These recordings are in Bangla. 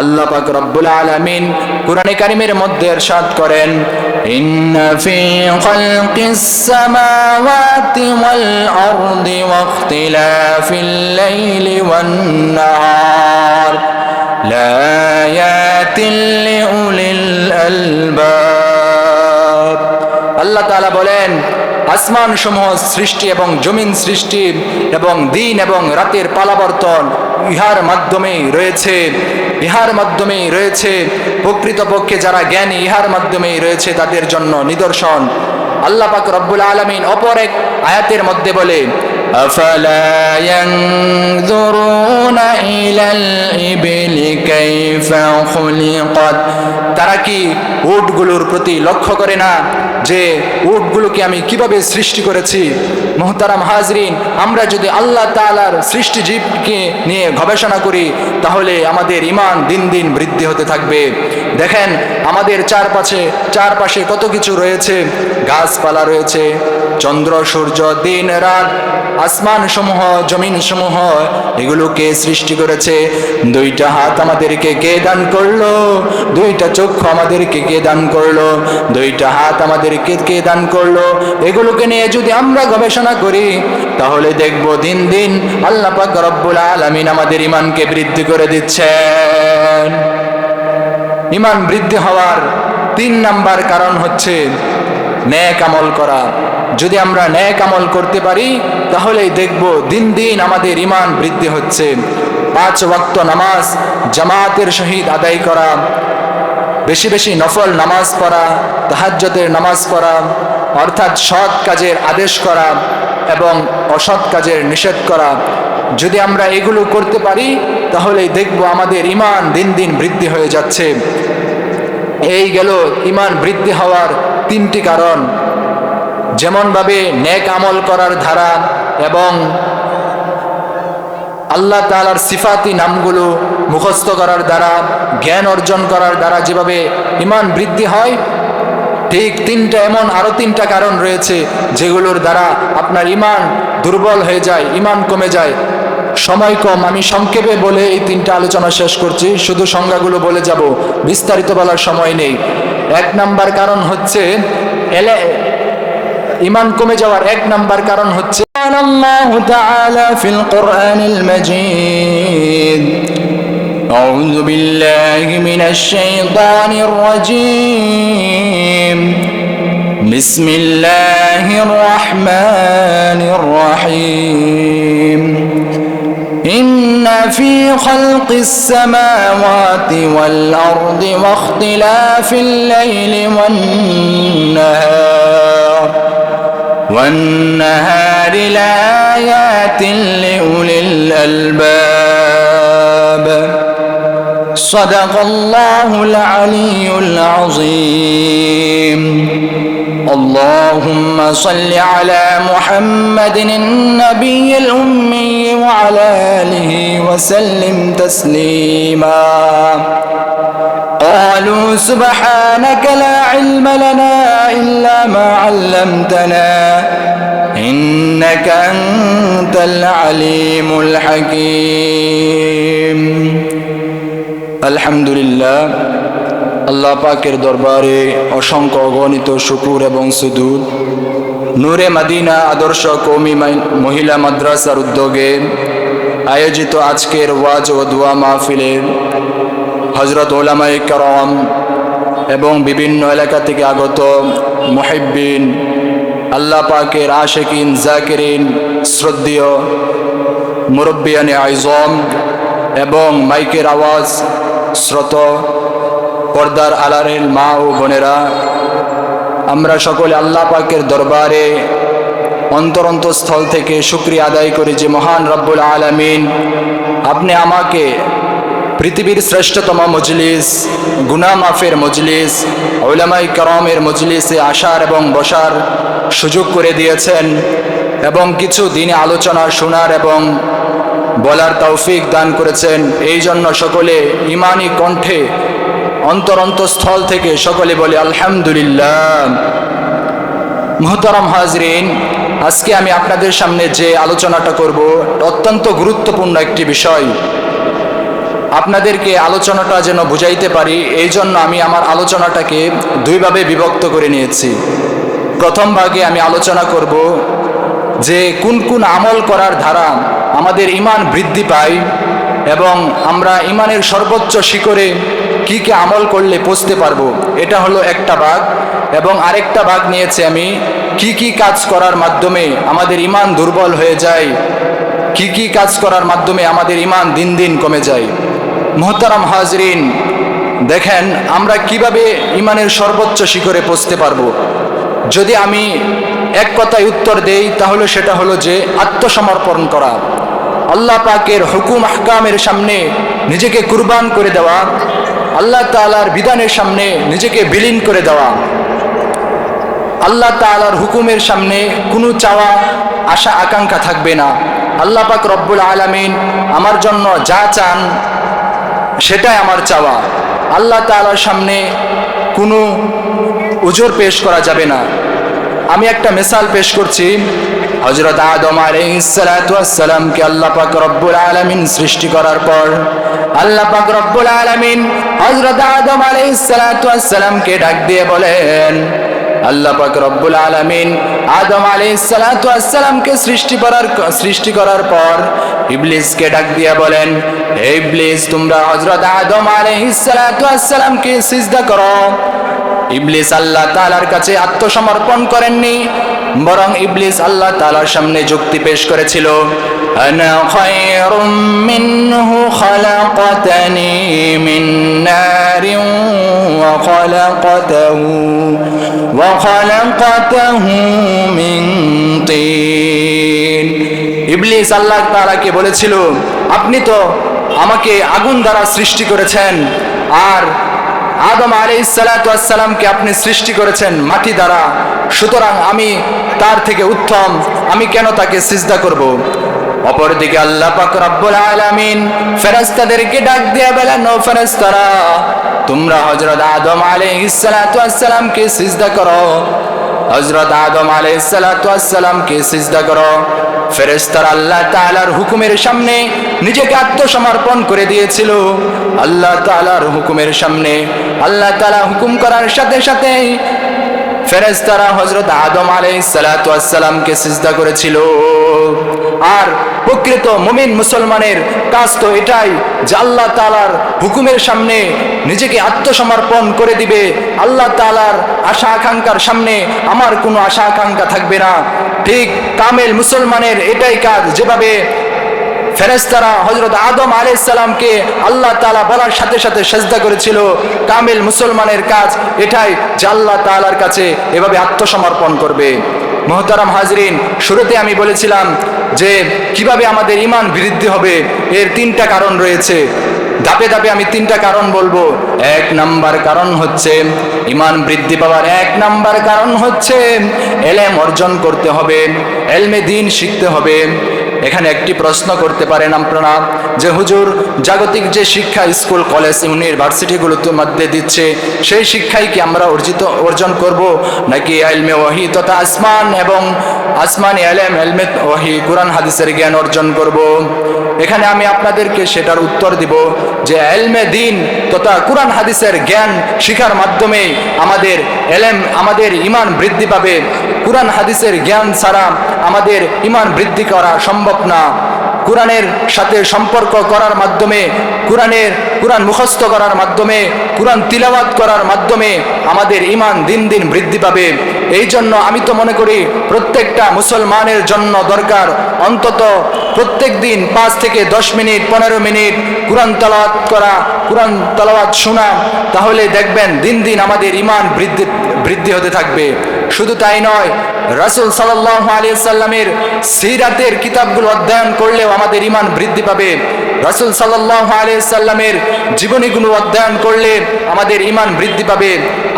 আল্লাহ পাক রব্বুল আলামিন কোরআনে কারিমের মধ্যে ارشاد করেন ইন্ন ফি খালকিস সামাওয়াতি ওয়াল আরদি ওয়াখতিলাফিল লাইলি ওয়ান নাহার লায়াতিন লিউলিল আলবাব আল্লাহ তাআলা বলেন আসমান সমূহ সৃষ্টি এবং জমিন সৃষ্টি এবং দিন এবং রাতের পালাবর্তন ইহার মাধ্যমেই রয়েছে ইহার মাধ্যমেই রয়েছে প্রকৃতপক্ষে যারা জ্ঞানী ইহার মাধ্যমেই রয়েছে তাদের জন্য নিদর্শন আল্লাহ পাক রব্বুল আলমিন অপর এক আয়াতের মধ্যে বলে أفلا ينظرون إلى الإبل كيف خلقت তারা কি উটগুলোর প্রতি লক্ষ্য করে না যে উটগুলোকে আমি কীভাবে সৃষ্টি করেছি? মোহতারাম হাজরিন, আমরা যদি আল্লাহ তাআলার সৃষ্টি জীবকে নিয়ে গবেষণা করি, তাহলে আমাদের ইমান দিন দিন বৃদ্ধি হতে থাকবে। দেখেন, আমাদের চারপাশে চারপাশে কত কিছু রয়েছে। গাছপালা রয়েছে, চন্দ্র, সূর্য, দিন, রাত আসমান সমূহ জমিন সমূহ এগুলোকে সৃষ্টি করেছে। দুইটা হাত আমাদেরকে কে দান করল? দুইটা চক্ষু আমাদেরকে কে দান করল? দুইটা হাত আমাদেরকে কে দান করল? এগুলোকে নিয়ে যদি আমরা গবেষণা করি, তাহলে দেখব দিন দিন আল্লাহ পাক রব্বুল আলামিন আমাদের ইমানকে বৃদ্ধি করে দিচ্ছেন। ইমান বৃদ্ধি হওয়ার তিন নাম্বার কারণ হচ্ছে ন্যাক আমল করা। যদি আমরা ন্যাক আমল করতে পারি, তাহলেই দেখব দিন দিন আমাদের ইমান বৃদ্ধি হচ্ছে। পাঁচ ওয়াক্ত নামাজ জামাতের সহিত আদায় করা, বেশি বেশি নফল নামাজ পড়া তাহাজ্জতের নামাজ পড়া, অর্থাৎ সৎ কাজের আদেশ করা এবং অসৎ কাজের নিষেধ করা। যদি আমরা এগুলো করতে পারি, তাহলেই দেখব আমাদের ইমান দিন দিন বৃদ্ধি হয়ে যাচ্ছে। এই গেল ইমান বৃদ্ধি হওয়ার তিনটি কারণ। যেমনভাবে নেক আমল করার ধারা এবং আল্লাহ তালার সিফাতি নামগুলো মুখস্থ করার দ্বারা, জ্ঞান অর্জন করার দ্বারা যেভাবে ইমান বৃদ্ধি হয়, ঠিক তিনটা এমন আরও তিনটা কারণ রয়েছে যেগুলোর দ্বারা আপনার ইমান দুর্বল হয়ে যায়, ইমান কমে যায়। সময় কম, আমি সংক্ষেপে বলে এই তিনটা আলোচনা শেষ করছি, শুধু সংজ্ঞাগুলো বলে যাব, বিস্তারিত বলার সময় নেই। এক নাম্বার কারণ হচ্ছে, এলে ইমান কমে যাওয়ার এক নাম্বার কারণ হচ্ছে قال الله تعالى في القرآن المجيد. أعوذ بالله من الشيطان الرجيم. بسم الله الرحمن الرحيم. إن في خلق السماوات والأرض واختلاف الليل والنهار. والنهار لآيات لأولي الألباب. صدق الله العلي العظيم. اللهم صل على محمد النبي الأمي وعلى آله وسلم تسليما. سبحانك لا علم لنا إلا ما علمتنا إنك أنت العليم الحكيم الحمد لله আল্লাহ পাকের দরবারে অসংখ্য অগণিত শুকুর এবং সুদূর নূরে মাদিনা আদর্শ কৌমি মাই- মহিলা মাদ্রাসার উদ্যোগে আয়োজিত আজকের ওয়াজ ও দোয়া মাহফিলের হজরত ওলামাই করম এবং বিভিন্ন এলাকা থেকে আগত মুহিব্বিন, আল্লাহ পাকের আশেকিন, জাকিরিন, শ্রদ্ধীয় মুরব্বিয়ানে আইজম এবং মাইকের আওয়াজ শ্রোত, পর্দার আলারের মা ও বোনেরা, আমরা সকলে আল্লাহ পাকের দরবারে অন্তরন্ত স্থল থেকে শুক্রিয়া আদায় করি যে মহান রব্বুল আলামিন আপনি আমাকে পৃথিবীর শ্রেষ্ঠতম মজলিস গুনা মাফের মজলিস ওলামাই করমের মজলিসে আসার এবং বসার সুযোগ করে দিয়েছেন এবং কিছু দিনে আলোচনা শোনার এবং বলার তৌফিক দান করেছেন। এই জন্য সকলে ইমানি কণ্ঠে অন্তরন্ত স্থল থেকে সকলে বলে আলহামদুলিল্লাহ। মোহতারাম হাজরিন, আজকে আমি আপনাদের সামনে যে আলোচনাটা করব, অত্যন্ত গুরুত্বপূর্ণ একটি বিষয়। আপনাদেরকে আলোচনাটা যেন বুঝাইতে পারি, এই জন্য আমি আমার আলোচনাটাকে দুইভাবে বিভক্ত করে নিয়েছি। প্রথম ভাগে আমি আলোচনা করব যে কোন কোন আমল করার ধারা আমাদের ইমান বৃদ্ধি পায় এবং আমরা ইমানের সর্বোচ্চ শিখরে কি কি আমল করলে পৌঁছতে পারব, এটা হলো একটা ভাগ। এবং আরেকটা ভাগ নিয়েছে আমি, কি কি কাজ করার মাধ্যমে আমাদের ইমান দুর্বল হয়ে যায়, কি কি কাজ করার মাধ্যমে আমাদের ইমান দিন দিন কমে যায়। মোহতারাম হাজরিন, দেখেন আমরা কীভাবে ইমানের সর্বোচ্চ শিখরে পৌঁছতে পারব। যদি আমি এক কথায় উত্তর দেই, তাহলে সেটা হলো যে আত্মসমর্পণ করা। আল্লাহ পাকের হুকুম আহকামের সামনে নিজেকে কুরবান করে দেওয়া, আল্লাহ তালার বিধানের সামনে নিজেকে বিলীন করে দেওয়া। আল্লাহ তালার হুকুমের সামনে কোনো চাওয়া, আশা, আকাঙ্ক্ষা থাকবে না। আল্লাহ পাক রব্বুল আলমিন আমার জন্য যা চান সেটাই আমার চাওয়া। আল্লাহ তালার সামনে কোনো উজোর পেশ করা যাবে না। আমি একটা মিসাল পেশ করছি। হজরত আদম আলাইসালামকে আল্লাহ পাক রব্বুল আলমিন সৃষ্টি করার পর আল্লাহ পাক রব্বুল আলমিন হজরত আদম আলাইসালামকে ডাক দিয়ে বলেন আল্লাহ পাক রব্বুল আলমিন আদম আলাইসালামকে সৃষ্টি করার সৃষ্টি করার পর ইবলিসকে ডাক দিয়ে বলেন, হে ইবলিস, তোমরা হযরত আদম আলাইসালামকে সিজদা করো। ইবলিস আল্লাহ তালার কাছে আত্মসমর্পণ করেননি। বরং ইবলিস আল্লাহ তালার সামনে যুক্তি পেশ করেছিল أنا خير منه خلقتني من نار وخلقته وخلقته من طين ইবলিস আল্লাহ তাআলাকে বলেছিল আপনি তো আমাকে আগুন দ্বারা সৃষ্টি করেছেন আর আদম আলী সালাতামকে আপনি সৃষ্টি করেছেন মাটি দ্বারা। সুতরাং আমি তার থেকে উত্তম। আমি কেন তাকে সিজদা করব। অপরদিকে আল্লাহ পাক রব্বুল আলামিন ফেরেশতাদেরকে ডাক দিয়া বলেন, ও ফেরেশতারা, তোমরা হযরত আদম আলাইহিস সালাতু সিজদা করো। হযরত আদম আলাইসালামকে সিজদা করো। ফেরেস্তার আল্লাহ তালার হুকুমের সামনে নিজেকে আত্মসমর্পণ করে দিয়েছিল। আল্লাহ তালার হুকুমের সামনে, আল্লাহ তালা হুকুম করার সাথে সাথে ফেরেশতারা হজরত আদম আলাইসালামকে সিজদা করেছিল। আর প্রকৃত মুমিন মুসলমানের কাজ তো এটাই যে আল্লাহ তালার হুকুমের সামনে নিজেকে আত্মসমর্পণ করে দিবে। আল্লাহ তালার আশা আকাঙ্ক্ষার সামনে আমার কোনো আশা আকাঙ্ক্ষা থাকবে না। ঠিক কামেল মুসলমানের এটাই কাজ। যেভাবে ফেরেস্তারা হজরত আদম আলাইসাল্লামকে আল্লাহ তালা বলার সাথে সাথে সেজদা করেছিল। কামিল মুসলমানের কাজ এটাই যে আল্লাহ তালার কাছে এভাবে আত্মসমর্পণ করবে। মোহতারাম হাজরিন, শুরুতে আমি বলেছিলাম যে কীভাবে আমাদের ইমান বৃদ্ধি হবে, এর তিনটা কারণ রয়েছে। ধাপে ধাপে আমি তিনটা কারণ বলব। এক নাম্বার কারণ হচ্ছে ইমান বৃদ্ধি পাওয়ার এক নাম্বার কারণ হচ্ছে, এলেম অর্জন করতে হবে, এলমে দিন শিখতে হবে। এখানে একটি প্রশ্ন করতে পারেন আপনারা যে হুজুর, জাগতিক যে শিক্ষা স্কুল, কলেজ, ইউনিভার্সিটিগুলোতে মধ্যে দিচ্ছে, সেই শিক্ষাই কি আমরা অর্জিত, অর্জন করব? নাকি এলমে ওহি তথা আসমান এবং আসমান এলেম এলমে ওহি কোরআন, হাদিসের জ্ঞান অর্জন করব? এখানে আমি আপনাদেরকে সেটার উত্তর দিব যে এলমে দিন তথা কোরআন হাদিসের জ্ঞান শিখার মাধ্যমে আমাদের এলেম, আমাদের ইমান বৃদ্ধি পাবে। কোরআন হাদিসের জ্ঞান ছাড়া আমাদের ইমান বৃদ্ধি করা সম্ভব না। কোরআনের সাথে সম্পর্ক করার মাধ্যমে, কোরআনের, কোরআন মুখস্থ করার মাধ্যমে, কোরআন তিলাবাত করার মাধ্যমে আমাদের ইমান দিন দিন বৃদ্ধি পাবে। এই জন্য আমি তো মনে করি প্রত্যেকটা মুসলমানের জন্য দরকার অন্তত প্রত্যেক দিন পাঁচ থেকে দশ মিনিট, পনেরো মিনিট কোরআন তালাওয়াত করা, কোরআন তালাওয়াত শোনা, তাহলে দেখবেন দিন দিন আমাদের ইমান বৃদ্ধি বৃদ্ধি হতে থাকবে। শুধু তাই নয়, রাসুল সাল্লাহ আলী সাল্লামের সিরাতের কিতাবগুলো অধ্যয়ন করলেও আমাদের ইমান বৃদ্ধি পাবে। রাসুল সাল্লাহ আলী সাল্লামের জীবনীগুলো অধ্যয়ন করলে আমাদের ইমান বৃদ্ধি পাবে।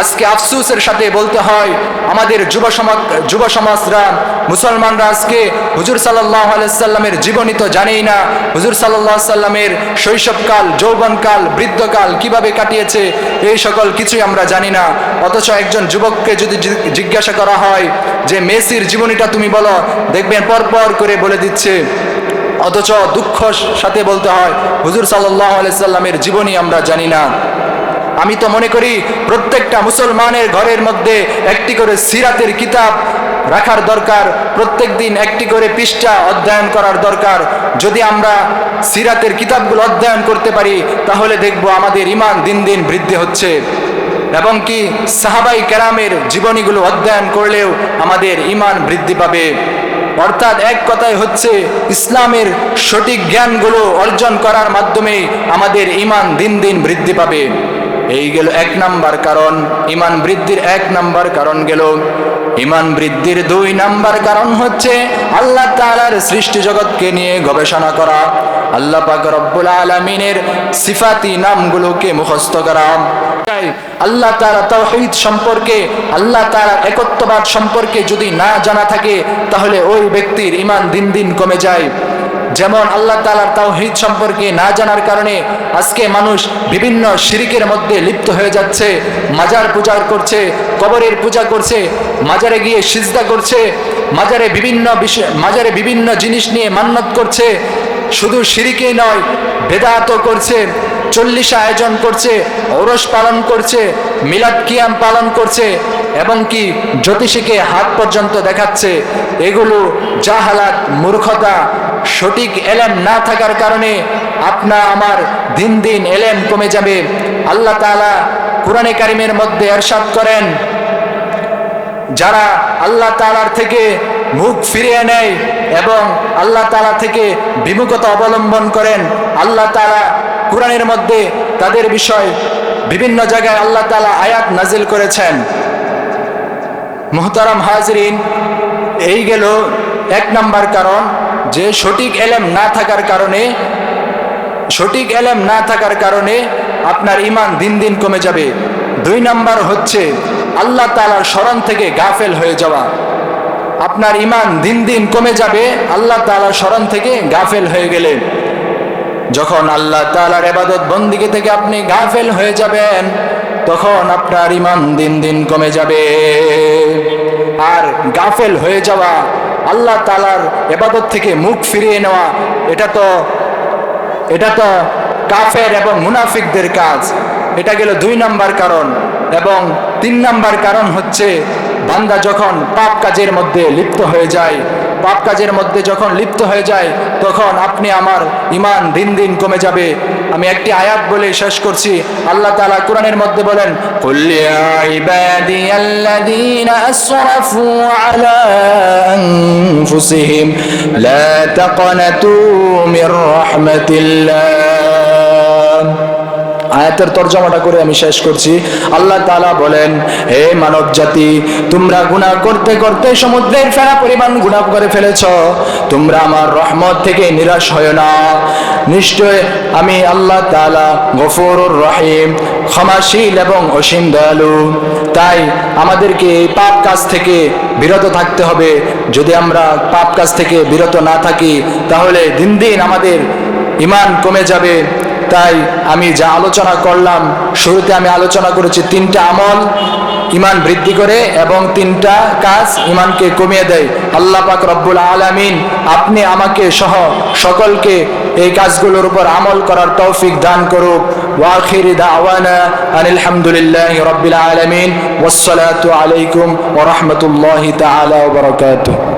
আজকে আফসুসের সাথে বলতে হয়, আমাদের যুব সমাজ, যুব সমাজরা, মুসলমানরা আজকে হুজুর সাল্লাহ আলাইসাল্লামের জীবনী তো জানেই না। হুজুর সাল্লাহ সাল্লামের শৈশবকাল, যৌবনকাল, বৃদ্ধকাল কীভাবে কাটিয়েছে, এই সকল কিছুই আমরা জানি না। অথচ একজন যুবককে যদি জিজ্ঞাসা করা হয় যে, মেসির জীবনীটা তুমি বলো? দেখবেন পরপর করে বলে দিচ্ছে। অথচ দুঃখ সাথে বলতে হয়, হুজুর সাল্লাহ সাল্লামের জীবনী আমরা জানি না। আমি তো মনে করি প্রত্যেকটা মুসলমানের ঘরের মধ্যে একটি করে সিরাতের কিতাব রাখার দরকার, প্রত্যেক দিন একটি করে পৃষ্ঠা অধ্যয়ন করার দরকার। যদি আমরা সিরাতের কিতাবগুলো অধ্যয়ন করতে পারি, তাহলে দেখব আমাদের ইমান দিন দিন বৃদ্ধি হচ্ছে। এবং কি সাহাবাই কেরামের জীবনীগুলো অধ্যয়ন করলেও আমাদের ইমান বৃদ্ধি পাবে। অর্থাৎ এক কথায় হচ্ছে, ইসলামের সঠিক জ্ঞানগুলো অর্জন করার মাধ্যমে আমাদের ইমান দিন দিন বৃদ্ধি পাবে। এই গেল এক নাম্বার কারণ। ইমান বৃদ্ধির এক নাম্বার কারণ গেল ইমান বৃদ্ধির দুই নাম্বার কারণ হচ্ছে আল্লাহ তালার সৃষ্টি জগৎকে নিয়ে গবেষণা করা। আল্লাহ পাক রব্বুল আলমিনের সিফাতি নামগুলোকে মুখস্থ করা। আল্লাহ তারা তহিদ সম্পর্কে, আল্লাহ তারা একত্ববাদ সম্পর্কে যদি না জানা থাকে, তাহলে ওই ব্যক্তির ইমান দিন দিন কমে যায়। যেমন আল্লাহ তালার তাওহিদ সম্পর্কে না জানার কারণে আজকে মানুষ বিভিন্ন শিরিকের মধ্যে লিপ্ত হয়ে যাচ্ছে, মাজার পূজা করছে, কবরের পূজা করছে, মাজারে গিয়ে সিজদা করছে, মাজারে বিভিন্ন বিষয়, মাজারে বিভিন্ন জিনিস নিয়ে মান্নত করছে, শুধু শিরিকেই নয় বেদাত করছে চল্লিশ আয়োজন করছে ঔরস পালন করছে, মিলাদ কিয়াম পালন করছে, এবং কি জ্যোতিষীকে হাত পর্যন্ত দেখাচ্ছে। এগুলো জাহালাত, মূর্খতা, সঠিক এলেম না থাকার কারণে আপনা আমার দিন দিন এলেম কমে যাবে। আল্লাহ তাআলা কোরআনে কারিমের মধ্যে এরশাদ করেন, যারা আল্লাহ তালার থেকে মুখ ফিরিয়ে নেয় এবং আল্লাহ তালা থেকে বিমুখতা অবলম্বন করেন, আল্লাহ তালা কোরআনের মধ্যে তাদের বিষয় বিভিন্ন জায়গায় আল্লাহ তালা আয়াত নাজিল করেছেন। মোহতারাম হাজরিন, এই গেল এক নাম্বার কারণ যে সঠিক এলেম না থাকার কারণে, সঠিক এলেম না থাকার কারণে আপনার ইমান দিন দিন কমে যাবে। দুই নাম্বার হচ্ছে আল্লাহ তালার স্মরণ থেকে গাফেল হয়ে যাওয়া। আপনার ইমান দিন দিন কমে যাবে, আল্লাহ তালার স্মরণ থেকে গাফেল হয়ে গেলে যখন আল্লাহ তালার এবাদত বন্দিকে থেকে আপনি গাফেল হয়ে যাবেন, তখন আপনার ইমান দিন দিন কমে যাবে। আর গাফেল হয়ে যাওয়া, আল্লাহ তালার এবাদত থেকে মুখ ফিরিয়ে নেওয়া, এটা তো এটা তো কাফের এবং মুনাফিকদের কাজ। এটা গেল দুই নাম্বার কারণ এবং তিন নাম্বার কারণ হচ্ছে, বান্দা যখন পাপ কাজের মধ্যে লিপ্ত হয়ে যায় পাপ কাজের মধ্যে যখন লিপ্ত হয়ে যায় তখন আপনি আমার ইমান দিন দিন কমে যাবে আমি একটি আয়াত বলে শেষ করছি আল্লাহ তাআলা কোরআনের মধ্যে বলেন قل يا عبادي الذين أسرفوا على أنفسهم لا تقنطوا من رحمة الله আয়াতের তর্জমাটা করে আমি শেষ করছি। আল্লাহ তাআলা বলেন, হে মানব জাতি, তোমরা গুনাহ করতে করতে সমুদ্রের ফেরা পরিমাণ গুনাহ করে ফেলেছ। তোমরা আমার রহমত থেকে নিরাশ হয় না। নিশ্চয় আমি আল্লাহ তাআলা গফুরুর রহিম, ক্ষমাশীল এবং অসীম দয়ালু। তাই আমাদেরকে এই পাপ কাজ থেকে বিরত থাকতে হবে। যদি আমরা পাপ কাজ থেকে বিরত না থাকি, তাহলে দিন দিন আমাদের ইমান কমে যাবে। তাই আমি যা আলোচনা করলাম, শুরুতে আমি আলোচনা করেছি তিনটা আমল ইমান বৃদ্ধি করে এবং তিনটা কাজ ইমানকে কমিয়ে দেয়। আল্লাহ পাক রব্বুল আলামিন আপনি আমাকে সহ সকলকে এই কাজগুলোর উপর আমল করার তৌফিক দান করুক। রাব্বিল আলামিন। ওয়াসসালাতু আলাইকুম ওয়া রাহমাতুল্লাহি তাআলা ওয়া বারাকাতুহু।